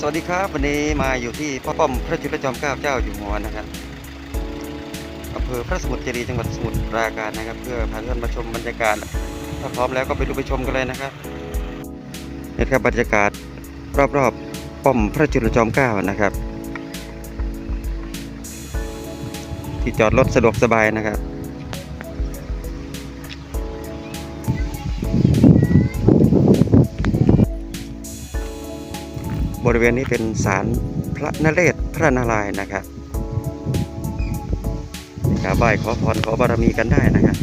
สวัสดีครับ วันนี้มาอยู่ที่พ่อป้อมพระจุลจอมเกล้าเจ้าอยู่หัวนะครับอำเภอพระสมุทรเจดีย์จังหวัดสมุทรปราการนะครับ เพื่อพาท่านมาชมบรรยากาศถ้าพร้อมแล้วก็ไปดูไปชมกันเลยนะครับนี่ครับบรรยากาศรอบๆป้อมพระจุลจอมเกล้านะครับ ที่จอดรถสะดวกสบายนะครับ บริเวณนี้เป็นศาลพระนเรศพระนารายณ์นะครับกราบไหว้ขอพรขอบารมีกันได้นะครับ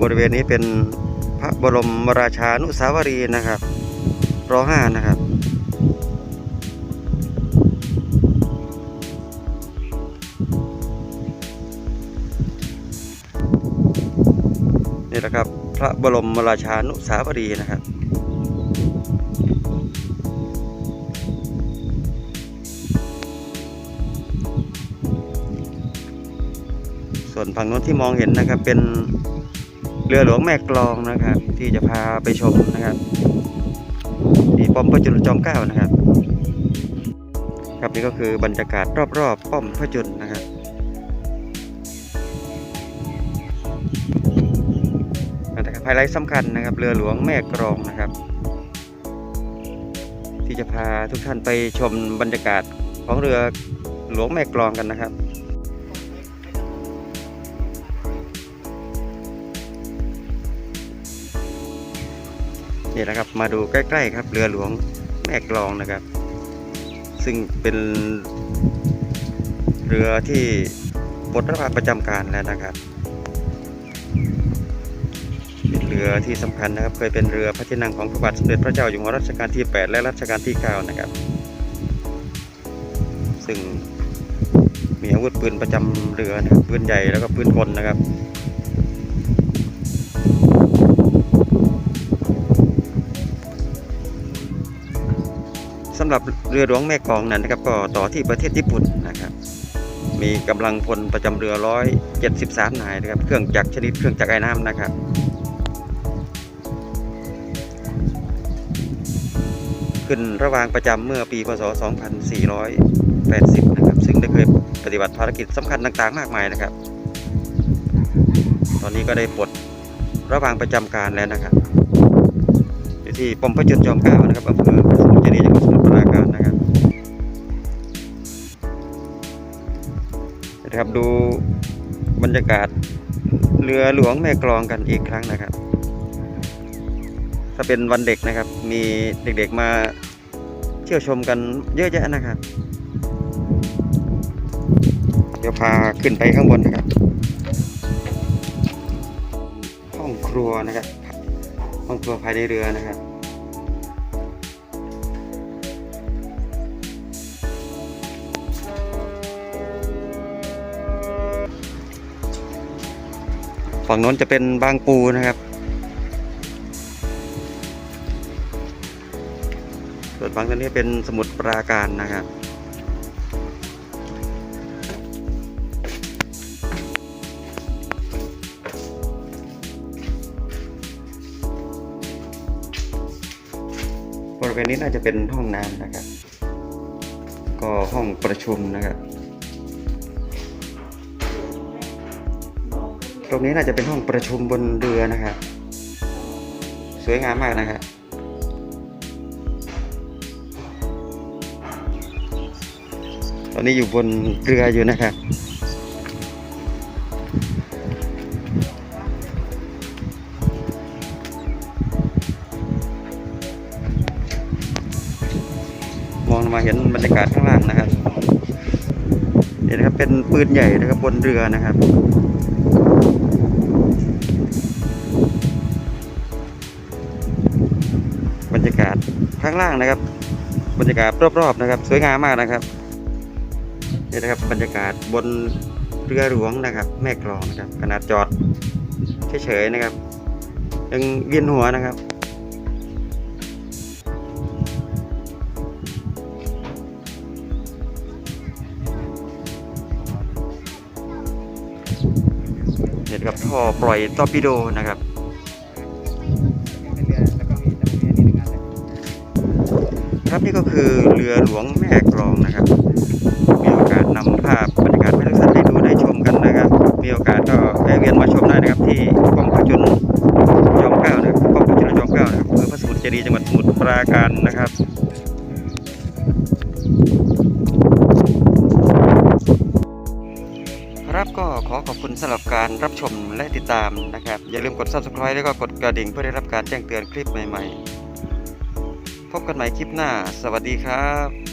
บริเวณนี้เป็นพระบรมราชานุสาวรีย์นะครับรอห้านะครับนี่แหละครับ พระบรมราชานุสาวรีนะครับ ส่วนฝั่งโน้นที่มองเห็นนะครับเป็นเรือหลวงแม่กลองนะครับ ที่จะพาไปชมนะครับที่ป้อมพระจุลจอมเกล้านะครับ ครับนี่ก็คือบรรยากาศรอบๆป้อมพระจุลนะครับ ไฮไลท์สำคัญนะครับ เรือหลวงแม่กรองนะครับ ที่จะพาทุกท่านไปชมบรรยากาศของเรือหลวงแม่กรองกันนะครับนี่แหละครับมาดูใกล้ๆครับเรือหลวงแม่กลองนะครับ ซึ่งเป็นเรือที่ปลดระวางประจำการแล้วนะครับ เรือที่สำคัญนะครับ เคยเป็นเรือพระที่นั่งของพระบาทสมเด็จพระเจ้าอยู่หัวรัชกาลที่ 8 และรัชกาลที่ 9 นะครับ ซึ่งมีอาวุธปืนประจำเรือนะครับปืนใหญ่แล้วก็ปืนกลนะครับสำหรับเรือหลวงแม่กองนั้นนะครับ ก็ต่อที่ประเทศญี่ปุ่นนะครับ มีกำลังพลประจำเรือ 173 นายนะครับ เครื่องจักรชนิดเครื่องจักรไอ้น้ำนะครับ ขึ้นระหวางประจำเมื่อปีพศ 2480 นะครับ ซึ่งได้เคยปฏิบัติภารกิจสำคัญต่างๆ มากมายนะครับ ตอนนี้ก็ได้ปลดระหวางประจำการแล้วนะครับอยู่ที่ปมพระจุลจอมเกล้านะครับอำเภอสมุทรเจดีย์จังหวัดสมุทรปราการนะครับนะครับดูบรรยากาศเรือหลวงแม่กลองกันอีกครั้งนะครับ ถ้าเป็นวันเด็กนะครับ มีเด็กๆมาเที่ยวชมกันเยอะแยะนะครับ เดี๋ยวพาขึ้นไปข้างบนนะครับ ห้องครัวนะครับ ห้องครัวภายในเรือนะครับฝั่งโน้นจะเป็นบางปูนะครับ วนฝั่งนี้เป็นสมุทรปราการนะครับบริเวณนี้น่าจะเป็นห้องน้ำนะครับ ก็ห้องประชุมนะครับ ตรงนี้น่าจะเป็นห้องประชุมบนเรือนะครับ สวยงามมากนะครับ ตอนนี้อยู่บนเรืออยู่นะครับ มองมาเห็นบรรยากาศข้างล่างนะครับนี่นะครับเป็นปืนใหญ่นะครับบนเรือนะครับบรรยากาศข้างล่างนะครับ บรรยากาศรอบๆนะครับ สวยงามมากนะครับ นี่นะครับบรรยากาศบนเรือหลวงนะครับ แม่กลองนะครับ ขนาดจอดเฉยๆนะครับ ยังเวียนหัวนะครับเห็นครับท่อปล่อยตอปิโดนะครับครับนี่ก็คือเรือหลวงแม่กลองนะครับ มาชมได้นะครับ ที่กรมพระจุลจอมเกล้านะครับกรมพระจุลจอมเกล้านะครับอำเภอพระสมุทรเจดีย์จังหวัดสมุทรปราการนะครับครับก็ขอขอบคุณสำหรับการรับชมและติดตามนะครับ อย่าลืมกด subscribe แล้วก็กดกระดิ่งเพื่อได้รับการแจ้งเตือนคลิปใหม่ ๆ พบกันใหม่คลิปหน้า สวัสดีครับ